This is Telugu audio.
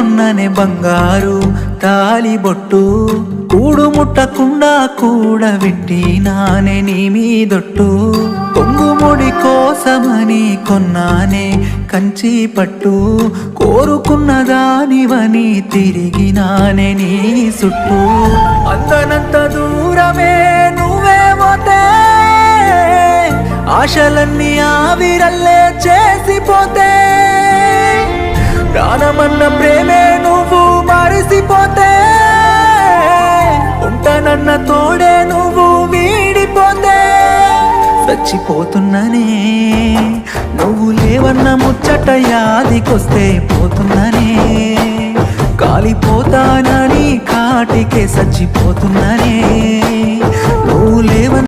కొన్ననే బంగారు తాలి బొట్టు. కూడు ముట్టకుండా కూడా నానే నీ మీదొట్టు. కొంగుముడి కోసమని కొన్నానే కంచి పట్టు. కోరుకున్న దానివని తిరిగి నానే నీ సుట్టు. అందనంత దూరమే నువ్వేమోతే ఆశలన్నీ ఆవిరల్లే చేసిపోతే. ప్రాణమన్న ప్రేమే నువ్వు మరిసిపోతే ఉంటానన్న తోడే నువ్వు వీడిపోతే. చచ్చిపోతున్ననే నువ్వు లేవన్న ముచ్చట యాదికొస్తే పోతున్ననే. కాలిపోతానని కాటికే చచ్చిపోతున్ననే.